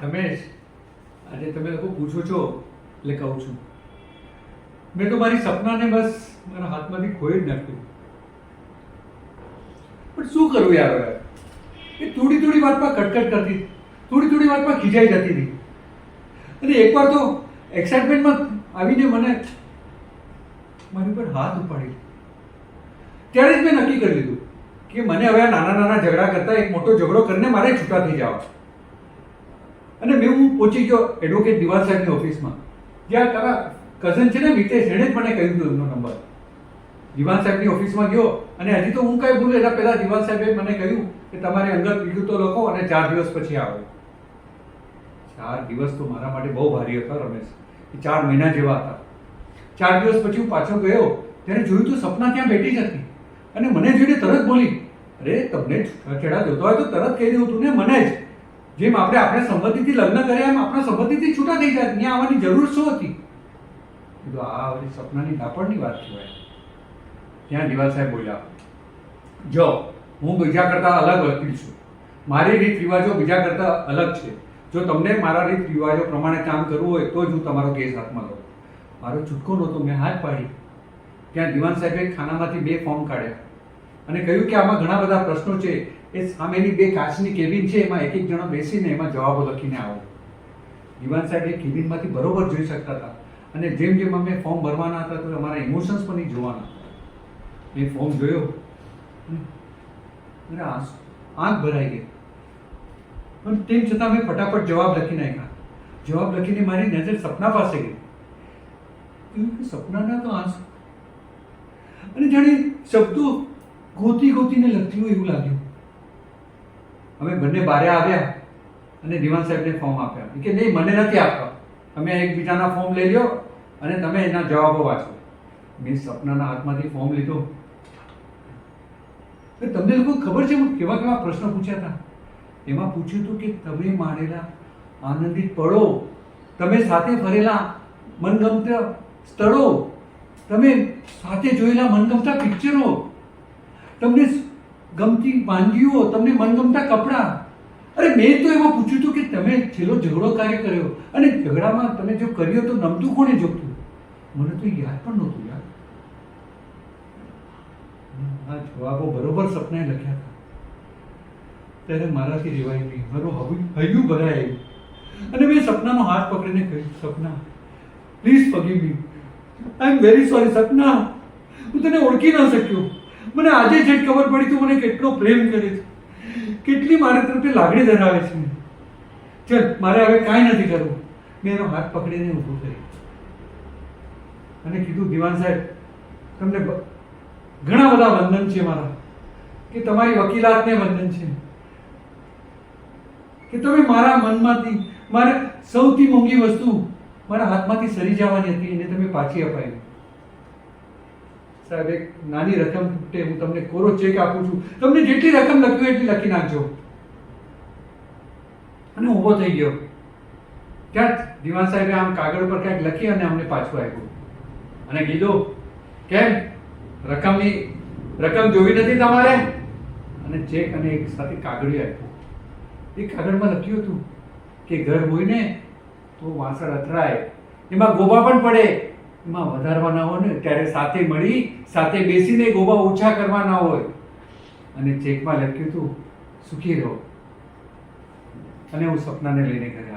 રમેશ આજે તમે લોકો પૂછો છો એટલે કહું છું. મેં તો મારી સપનાને બસ મારા હાથમાંથી ખોઈ જ નાખ્યું. પણ શું કરું યાર હવે? એ થોડી થોડી વાતમાં કટકટ કરતી. થોડી થોડી વાતમાં ખીજાઈ જતી હતી. અને એકવાર તો એક્સાઇટમેન્ટમાં આવીને મને મારી પર હાથ ઉપાડી. ત્યારે જ મેં નક્કી કરી લીધું કે મને હવે નાના નાના ઝઘડા કરતા એક મોટો ઝઘડો કરીને મારે છૂટા થઈ જાવ. અને મેં હું પહોંચી ગયો એડવોકેટ દિવાલ સાહેબની ઓફિસમાં જ્યાં તારા કઝન છે ને મિતેશ એણે જ મને કહ્યું હતું એમનો નંબર દિવાન સાહેબની ઓફિસમાં ગયો અને હજી તો હું કાંઈ બોલું એના પહેલાં દિવાન સાહેબે મને કહ્યું કે તમારે અંગત તો લખો અને ચાર દિવસ પછી આવો. ચાર દિવસ તો મારા માટે બહુ ભારી હતા, રમેશ. એ ચાર મહિના જેવા હતા. ચાર દિવસ પછી હું પાછો ગયો, ત્યારે જોયું તો સપના ત્યાં બેઠી જ હતી. અને મને જોઈને તરત બોલી, અરે, તમને છૂટાછેડા જોતો હોય તો તરત કહી દઉં તું ને, મને જ. જેમ આપણે આપણે સંમતિથી લગ્ન કર્યા, એમ આપણા સંમતિથી છૂટા થઈ જાય. ત્યાં આવવાની જરૂર શું હતી? કીધું, આ વળી સપનાની દાપણની વાત કહેવાય. ત્યાં દિવાલ સાહેબ બોલ્યા, જો, હું બીજા કરતાં અલગ વકીલ છું. મારી રીત રિવાજો બીજા કરતાં અલગ છે. જો તમને મારા રીત રિવાજો પ્રમાણે કામ કરવું હોય, તો જ હું તમારો કેસ હાથમાં લઉં. મારો છૂટકો નહોતો, મેં હાથ પાડી. ત્યાં દિવાન સાહેબે ખાનામાંથી બે ફોર્મ કાઢ્યા. અને કહ્યું કે આમાં ઘણા બધા પ્રશ્નો છે. એ સામેની બે કાચની કેબિન છે, એમાં એક એક જણો બેસીને એમાં જવાબો લખીને આવો. દિવાન સાહેબ એ કેબિનમાંથી બરોબર જોઈ શકતા હતા. અને જેમ જેમ અમે ફોર્મ ભરવાના હતા, તો અમારા ઇમોશન્સ પણ ઈ જોવાના મેં ફોર્મ જોયો. અને આંખ ભરાઈ ગઈ. પણ તેમ છતાં મેં ફટાફટ જવાબ લખી નાખ્યા. જવાબ લખીને મારી નજર સપના પાસે ગઈ. સપનાના તો આંસુ અને જાણે શબ્દો ગોતી ગોતીને લખતી હોય એવું લાગ્યું. અમે બંને બારે આવ્યા અને દિવાન સાહેબને ફોર્મ આપ્યા. કે, નહીં, મને નથી આપવા. તમે એકબીજાના ફોર્મ લઈ લ્યો અને તમે એના જવાબો વાંચો. મેં સપનાના હાથમાંથી ફોર્મ લીધો. તમને લોકો ખબર છે કેવા કેવા પ્રશ્નો પૂછ્યા હતા? એમાં પૂછ્યું હતું કે, તમે મારેલા આનંદિત પળો, તમે સાથે ફરેલા મનગમતા સ્થળો, તમે સાથે જોયેલા મનગમતા પિક્ચરો તમને ગમતી વાનગીઓ, તમને મનગમતા કપડાં. અરે, મેં તો એમાં પૂછ્યું હતું કે તમે છેલ્લો ઝઘડો કાર્ય કર્યો? અને ઝઘડામાં તમે જો કર્યો તો નમતું કોણે જોતું મને તો યાદ પણ નહોતું યાર આ જવાબો બરોબર સપનાએ લખ્યા હતા. ત્યારે મારાથી રેવાય નહીં. મારું હૈયું હૈયું ભરાય. અને મેં સપનાનો હાથ પકડીને કહ્યું, Sapna please forgive me I am very sorry Sapna. હું તને ઓળખી ન શક્યો. મને આજે જે ખબર પડી તું મને કેટલો પ્રેમ કરે છે. કેટલી મારી તરફે લાગણી ધરાવે છે ચલ, મારે હવે કાંઈ નથી કરવું. મેં એનો હાથ પકડીને ઊભો કર્યો. અને કીધું દિવાન સાહેબ, તમને ઘણા બધા વંદન છે મારા. કે તમારી વકીલાતને વંદન છે. કે તમે મારા મનમાંથી, મારે સૌથી મોંઘી વસ્તુ મારા હાથમાંથી સરી જવાની હતી, એને તમે પાછી અપાવી સાહેબ, એક નાની રકમ તૂટે, હું તમને કોરો ચેક આપું છું. તમને જેટલી રકમ લખવી એટલી લખી નાખજો. અને ઊભો થઈ ગયો. ત્યાં દિવાન સાહેબે આમ કાગળ પર ક્યાંક લખી અને અમને પાછું આપ્યું. અને કીધું, કેમ? રકમની, રકમ જોવી નથી તમારે? અને ચેક અને એક સાથે કાગળિયું આપ્યું. એ કાગળમાં લખ્યું હતું કે, ઘર હોય ને તો વાસણ અથડાય. એમાં ગોબા પણ પડે. એમાં વધારવાના હોય ને, ત્યારે સાથે મળી, સાથે બેસીને ગોબા ઓછા કરવાના હોય. અને ચેકમાં લખ્યું હતું, સુખી રહો. અને હું સપનાને લઈને ઘરે